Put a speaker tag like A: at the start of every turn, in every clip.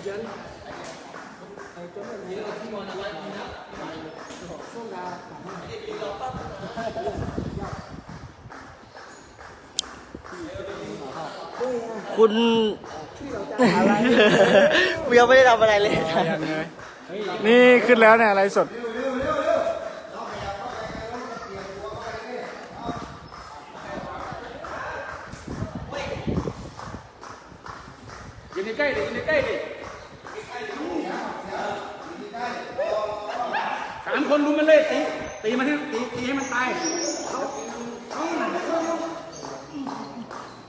A: อาจารย์ไอ้ตัวนี้ที่มอนะไรนะช่วงดาด้วยอะ
B: คุณ
A: เราจะ
B: อะไรกูยังไม่ได้ทำอะไรเลย
C: นี่ขึ้นแล้วเนี่ยอะไรสด
D: ยืนใกล้ๆดิยืนใกล้ๆดิสาม คนรุมมันเลยตีตีมันให้ตีตีให้มันตาย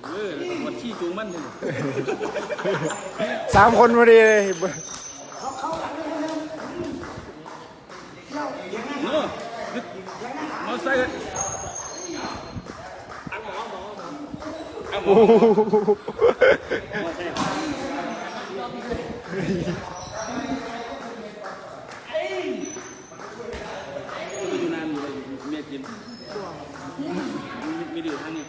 D: เออปวดขี้จูงมันเลย
C: สามคนพอดีเลย
D: เออยึดมอไซค์
C: โอ้โห
D: อยู่นานอยู่เลยเมียกิน มีดีทางนี้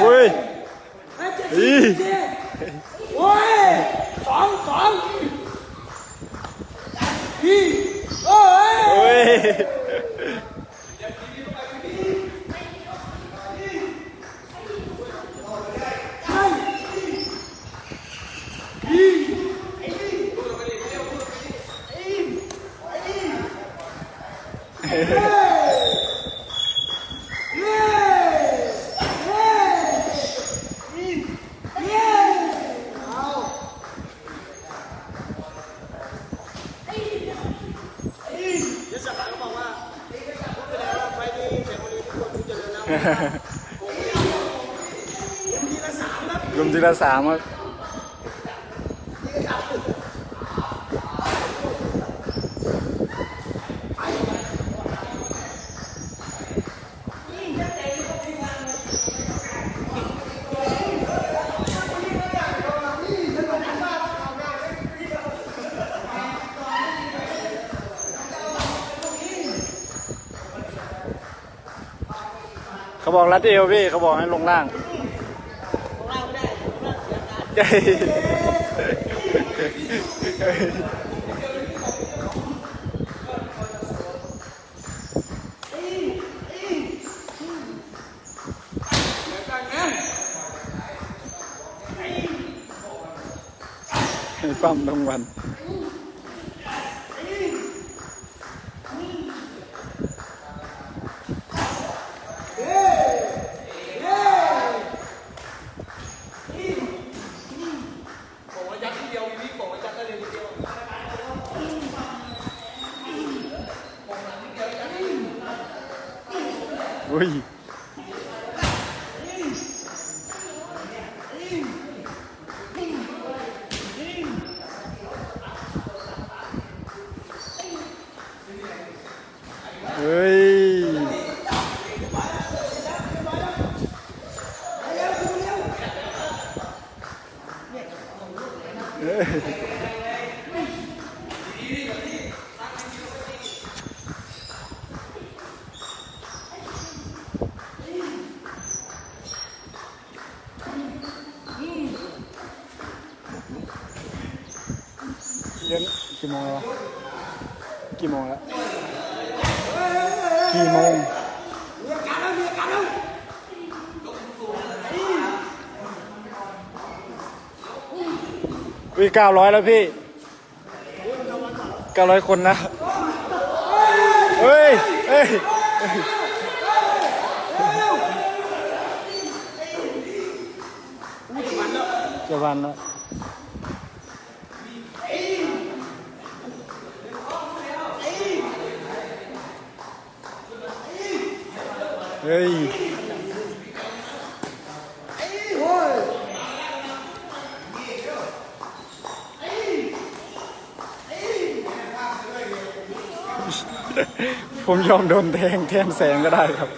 D: เฮ้ยได้
A: สองสองพี่โอ้ย
C: โอ้ย
A: เย้เย้เย้เอาเดี๋ยวสัปดาห์ก็บอกว่าพูดไปแล้วว่าไฟล์นี้แข่งวันนี้ทุกคนทุกเจริญแล้วผมทีละสามครับ
C: รวม ทีละสามครับเขาบอกรัดเอวพี่เขาบอกให้ลงล่าง ใช่ให้ปั้มทั้งวัน
A: บอกว่ายัดทีเดียววิบอกว่ายัดได้เลยทีเดียว
C: อุ้ย เฮ้ย เดี๋ยวกี่โมงแล้ววะกี่โมงแล้ว กี่โมง
A: มีอาการแล้วมีอาการแล้ว
C: วิเก้าร้อยแล้วพี่เก้าร้อยคนนะ เฮ้ย เฮ้ย จะวันแล้วเฮ้ย ผมยอมโดนแทงแทนแสงก็ได้ครับ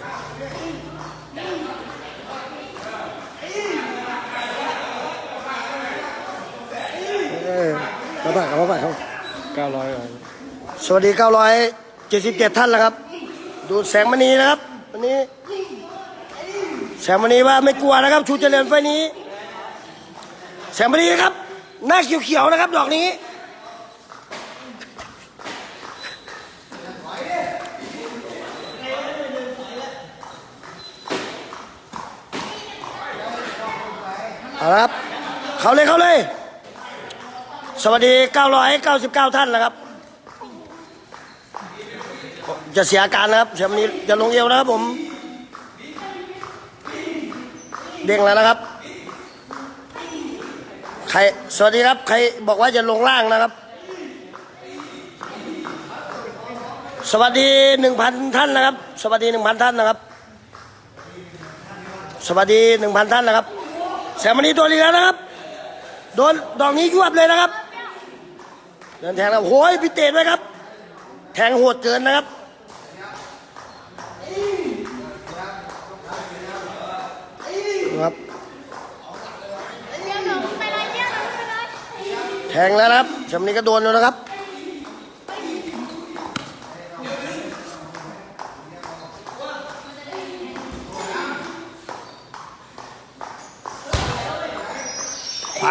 E: เออมาบ้างครับมาบ้างครับ
C: 900เลย
E: สวัสดี 977 ท่านแล้วครับ ดูแสงมณีนะครับ วันนี้ แสงมณีว่าไม่กลัวนะครับ ชูเจริญไฟล์นี้ แสงมณีนะครับ หน้าเขียวๆนะครับ ดอกนี้ เอาละครับ เขาเลยเขาเลย สวัสดี 999 ท่านนะครับ จะเสียอาการนะครับเสียวันนี้จะลงเอวนะครับผม เด้งแล้วนะครับ ใคร สวัสดีครับ ใครบอกว่าจะลงล่างนะครับ สวัสดีหนึ่งพันท่านนะครับ สวัสดีหนึ่งพันท่านนะครับ สวัสดีหนึ่งพันท่านนะครับ แสงมณีตัวนี้แล้วนะครับ โดนดอกนี้ยวบเลยนะครับ เดินแทงแล้วโอ้ยพิเตนไว้ครับ แทงโหดเกินนะครับครับ
F: เลี้ยงหนูไปเลยเลี้ยงหนูไปเลย
E: แทงแล้วนะครับชำนี้ก็โดนแล้วนะครับ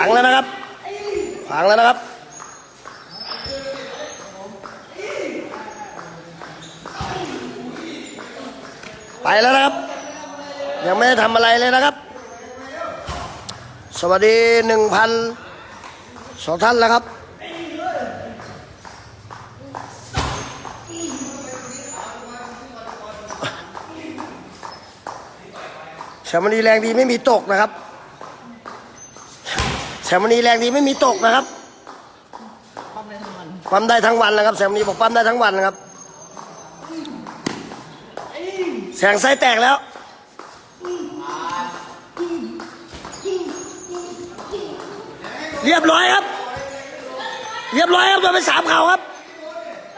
E: งแล้วนะครับขวางแล้วนะครับไปแล้วนะครับ ยังไม่ได้ทำอะไรเลยนะครับ สวัสดีหนึ่งพันสองท่านแล้วครับ แชมณีแรงดีไม่มีตกนะครับ แชมณีแรงดีไม่มีตกนะครับ ปั๊มได้ทั้งวันนะครับแชมณีบอกปั๊มได้ทั้งวันนะครับ แสงไส้แตกแล้ว เรียบร้อยครับ เรียบร้อยครับโดนไปสามเข่าครับ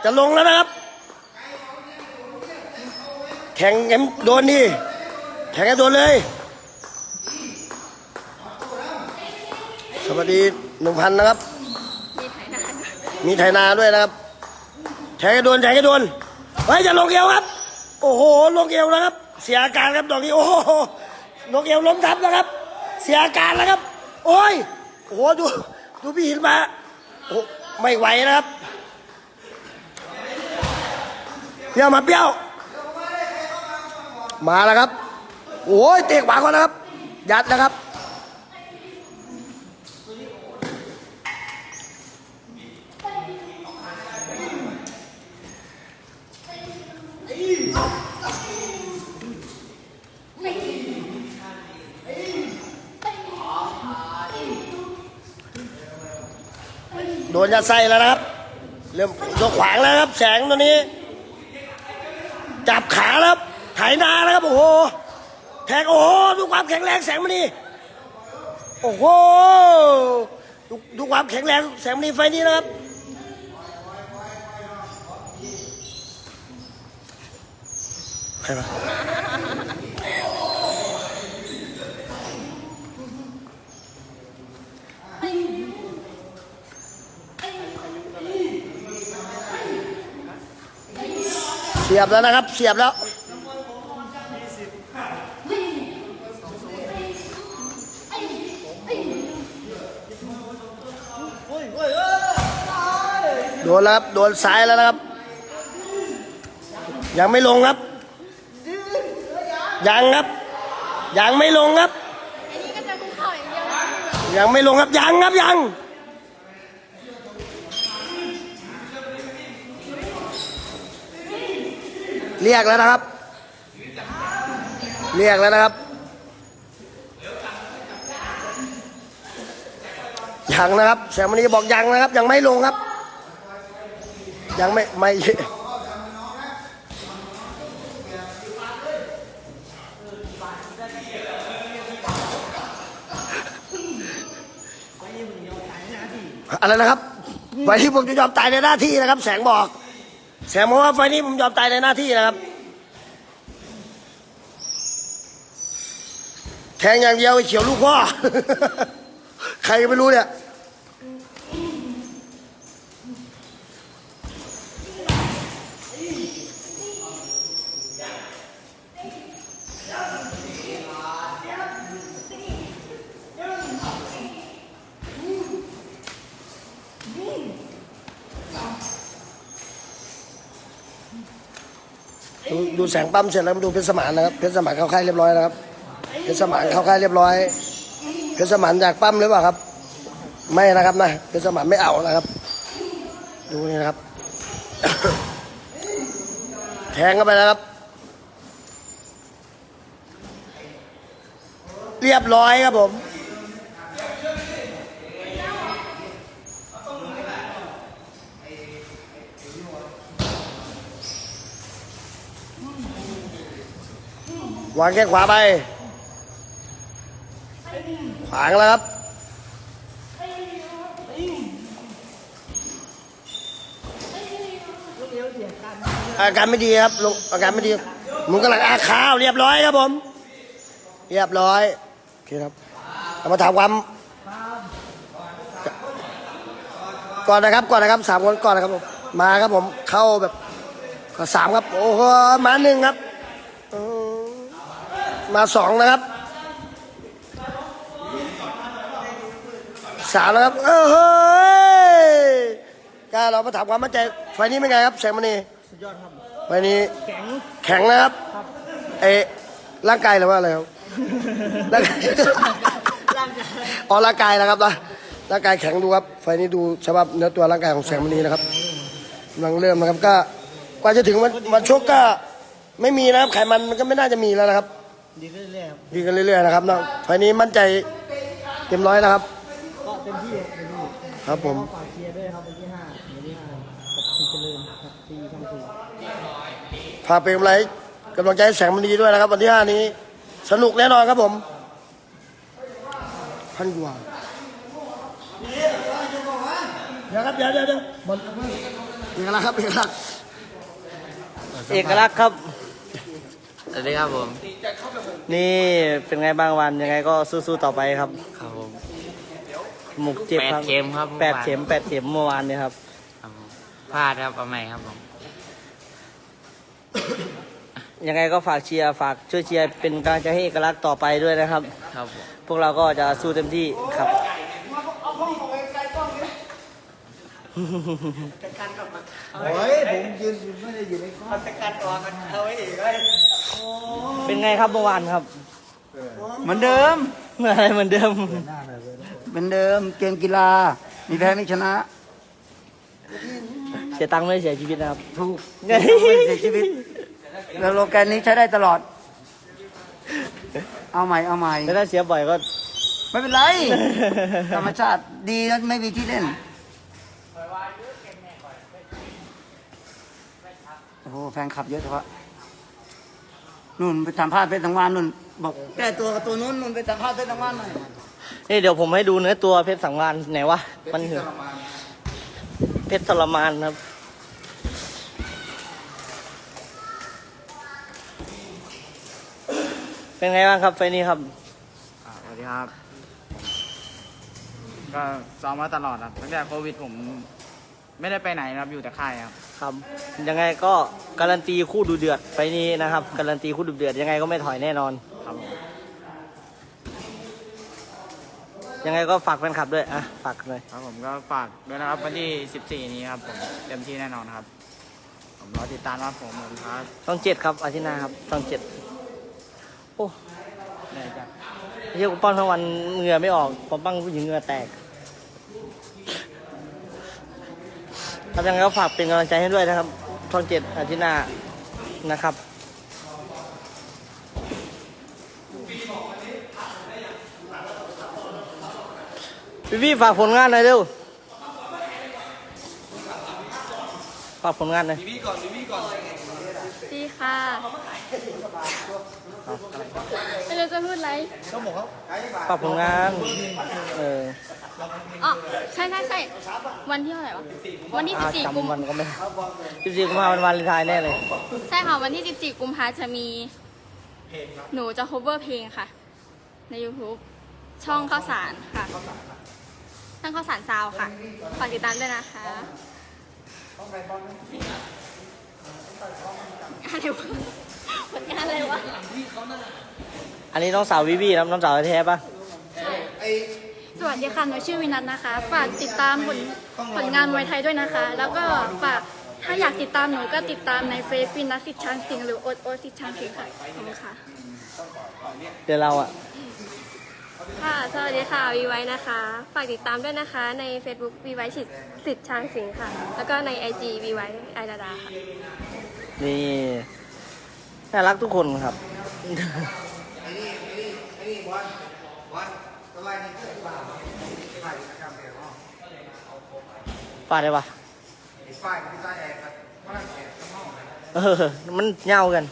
E: จะลงแล้วนะครับ แข่งเอ็มโดนดีแข่งกันโดนเลย สวัสดีหนึ่งพันนะครับ มีไถนาด้วยนะครับแทงกันโดนแทงกันโดนเฮ้ยจะลงเอวครับ โอ้โหลงเอวแล้วครับ เสียอาการครับดอกนี้โอ้โหลงเอวล้มทับนะครับ เสียอาการแล้วครับ โอ้ยโอ้โหดูดูพี่หินมาโอ้ไม่ไหวนะครับเปรี้ยวมาเปรี้ยว มาแล้วครับ โอ้ยเตะขวาก่อนนะครับ ยัดนะครับ นยัดไส้แล้วนะครับ เริ่มตัวขวางแล้วครับ แสงตัวนี้ จับขาแล้วครับไถนาแล้วครับ โอ้โหแทงโอ้โหดูความแข็งแรงแสงมณีโอ้โหดูดูความแข็งแรงแสงมณีไฟนี้นะครับใครวะ สียบแล้วนะครับ เสียบแล้ว โดนแล้วครับ โดนซ้ายแล้วนะครับ ยังไม่ลงครับ ยังครับ ยังไม่ลงครับ
F: อันนี้ก็จะคุกเข่าอย่างเดียวนะ
E: ยังไม่ลงครับ ยังครับยัง เรียกแล้วนะครับ เรียกแล้วนะครับ ยังนะครับแสงมณีบอกยังนะครับ ยังไม่ลงครับ ยังไม่ไม่อะไรนะครับ ไว้ที่ผมจะยอมตายในหน้าที่นะครับ แสงบอก แสงว่าไฟนี้ผมยอมตายในหน้าที่นะครับ แทงอย่างเดียวไอ้เขียวลูกพ่อ ใครก็ไม่รู้เนี่ย ดูดูแสงปั๊มเสร็จแล้วมาดูเพชรสมานนะครับเพชรสมานเข้าค่ายเรียบร้อยนะครับเพชรสมานเข้าค่ายเรียบร้อยเพชรสมานอยากปั๊มหรือเปล่าครับ ไม่นะครับนะเพชรสมานไม่เอานะครับ ดูนี่นะครับ แทงเข้าไปแล้วครับ เรียบร้อยครับผม วางแข้งขวาไป ขวางแล้วครับอาการไม่ดีครับลุงอาการไม่ดีหมุนกำลังอาขาวเรียบร้อยครับผม เรียบร้อยโอเคครับเรามาถามความก่อนนะครับก่อนนะครับสามคนก่อนนะครับผมมาครับผมเข้าแบบสามครับโอ้โหมาหนึ่งครับ มาสองนะครับสามแล้วครับเออเฮ้ยกล้าเรามาถามความมั่นใจไฟล์นี้เป็นไงครับแสงมณี
B: สุดยอดครับ
E: ไฟล์นี้
B: แข็ง
E: แข็งนะครับเอะร่างกายหรือว่าอะไรครับร่างกาย
B: ร่างกาย
E: อ๋อร่างกายนะครับนะร่างกายแข็งดูครับไฟนี้ดูสภาพเนื้อตัวร่างกายของแสงมณีนะครับกำลังเริ่มนะครับก็กว่าจะถึงวันวันชกก็ไม่มีนะครับไขมันมันก็ไม่น่าจะมีแล้วนะครับ
B: ดีขึ้นเรื่อยๆครับ
E: ดีกันเรื่อยๆนะครับน้องไฟนี้มั่นใจเต็มร้อยนะครับ
B: ก็เต็มที่เต็มที่
E: ครับผม
B: ก็ฝากเชียร์ด้วยครับวันที่ห้าวันที่ห้ากับคุณเจริญครับที่ช่องสี่
E: ฝากเป็นกำลังกำลังใจให้แสงมณีด้วยนะครับ วันที่ห้านี้ สนุกแน่นอนครับผมพันกว่าเดี๋ยวครับเดี๋ยวเดี๋ยวเดี๋ยวหมดเอกลักษณ์ครับเอกลักษณ์
B: เอกลักษณ์ครับ
C: สวัสดีครับผม
B: นี่เป็นไงบางวันยังไงก็สู้ๆต่อไปครับ
C: ครับผม
B: หมุกเจ็บครับ
C: แปดเข็มครับ
B: แปดเข็มแปดเข็มเมื่อวานเนี่ยครับ
C: ครับผมพลาดครับเอาใหม่ครับผม
B: ยังไงก็ฝากเชียร์ฝากช่วยเชียร์เป็นกำลังใจให้เอกลักษณ์ต่อไปด้วยนะครับ
C: ครับผม
B: พวกเราก็จะสู้เต็มที่ครับ เป็นไงครับเมื่อวานครับ
G: เหมือนเดิม
B: อะไรเหมือนเดิม
G: เหมือนเดิมเกมกีฬา มีแพ้ไม่ชนะ
B: เสียตังค์ไม่เสียชีวิตนะครับ
G: ถูกไม่เสียชีวิตแล้วโลแกนนี้ใช้ได้ตลอด เอาใหม่เอาใหม่
B: แต่ถ้าเสียบ่อยก็
G: ไม่เป็นไร ธรรมชาติดีนะไม่มีที่เล่น โอ้โหแฟนคลับเยอะเฉพาะนุ่นไปสัมภาษณ์เป็นสังวานนุ่น บอกแก้ตัวกับตัวนู้นนุ่นไปสัมภาษณ์เป็นสังวานหน่อย
B: นี่เดี๋ยวผมให้ดูเนื้อตัวเพชรสังวานไหนวะมันเหรอเพชรทรมานครับเป็นไงบ้างครับไฟล์นี้ครับ
D: อ่าสวัสดีครับ ก็ซ้อมมาตลอดครับตั้งแต่โควิดผม ไม่ได้ไปไหนนะครับอยู่แต่ค่ายครับ
B: ครับยังไงก็การันตีคู่ดูเดือดไฟล์นี้นะครับ การันตีคู่ดูเดือดยังไงก็ไม่ถอยแน่นอน
D: ครับผม
B: ยังไงก็ฝากแฟนคลับด้วยอะฝากหน่อย
D: ครับผมก็ฝากด้วยนะครับวันที่ 14 นี้ครับผมเต็มที่แน่นอนครับ ผมรอติดตามครับผมผมครับ
B: ช่องเจ็ดครับอาทิตย์หน้าครับช่องเจ็ดโอ้
D: ได้จ้ะ
B: เฮียกูป้อนทั้งวันเหงื่อไม่ออกผมปั้งผู้หญิงเหงื่อแตก ครับยังไงก็ฝากเป็นกำลังใจให้ด้วยนะครับ ช่องเจ็ดอาทิตย์หน้านะครับพี่พี่ฝากผลงานหน่อยเร็ว ฝากผลงานหน่อย
F: ดีค่ะ ไม่รู้จะพูดอะไร
B: ฝากผลงาน เออ
F: อ๋อใช่ใช่ใช่วันที่เท่าไหร่วะ วันที่
B: อา
F: 14 กุม
B: จำวันก็ไม่สิบสี่กุมภาพันธ์วันวาเลนไทน์แน่เลย
F: ใช่ค่ะ วันที่ 14 กุมภาจะมี หนูจะ cover เพลงค่ะ ใน YouTube ช่องข้าวสารค่ะช่องข้าวสารซาวค่ะ ฝากติดตามด้วยนะคะอะไรวะ ผลงานอะไรวะ
B: อันนี้น้องสาววิวีนะน้องสาวแท้ๆปะ
F: สวัสดีค่ะหนูชื่อวินัทนะคะ ฝากติดตามผลผลงานมวยไทยด้วยนะคะ แล้วก็ฝากถ้าอยากติดตามหนูก็ติดตามในเฟซวินัทสิทธิ์ช้างสิงห์หรือโอ๊ตโอ๊ตสิทธิ์ช้างสิงห์ค่ะขอบคุณค่ะ
B: เดี๋ยวเราอะ
H: ค่ะ สวัสดีค่ะวีไว้นะคะ ฝากติดตามด้วยนะคะใน Facebook วีไว้สิทธิ์สิทธิ์ช้างสิงห์ค่ะ แล้วก็ใน IG วีไว้ไอดาดาค่ะ
B: นี่ น่ารักทุกคนครับฟาดได้ปะเออ มันเงากัน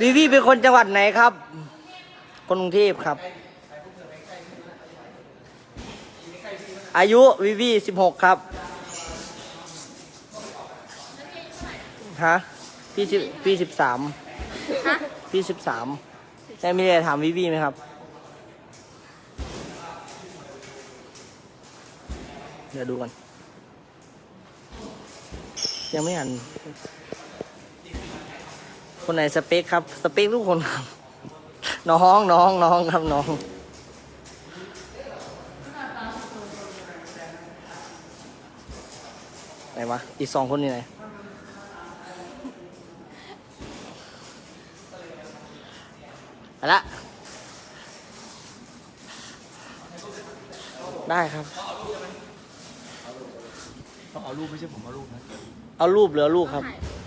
B: วีวีเป็นคนจังหวัดไหนครับ คนกรุงเทพครับ อายุวีวีสิบหกครับ ฮะ พี่สิบพี่สิบสาม
F: ฮะ
B: พี่สิบสามได้มีอะไรถามวิวีไหมครับ เดี๋ยวดูกัน ยังไม่อ่านคนไหนสเปคครับ สเปคทุกคนครับ น้องน้องน้องครับน้องไหนวะอีกสองคนอยู่ไหน ไป ละ ได้ครับ
C: เอารูปไม่ใช่ผมเอารูปนะ
B: เอารูปเหลือลูกครับ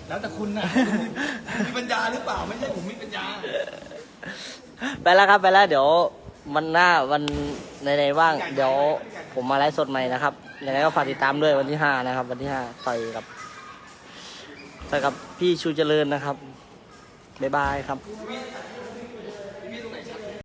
C: แล้วแต่คุณนะมีปัญญาหรือเปล่าไม่ใช่ผมมีปัญญา
B: ไปแล้วครับไปแล้วเดี๋ยววันหน้าวันในๆว่าง เดี๋ยวผมมาไลฟ์สดใหม่นะครับยังไงก็ฝากติดตามด้วยวันที่ห้านะครับ วันที่ห้าต่อยกับต่อยกับพี่ชูเจริญนะครับบ๊ายบายครับ
C: ไ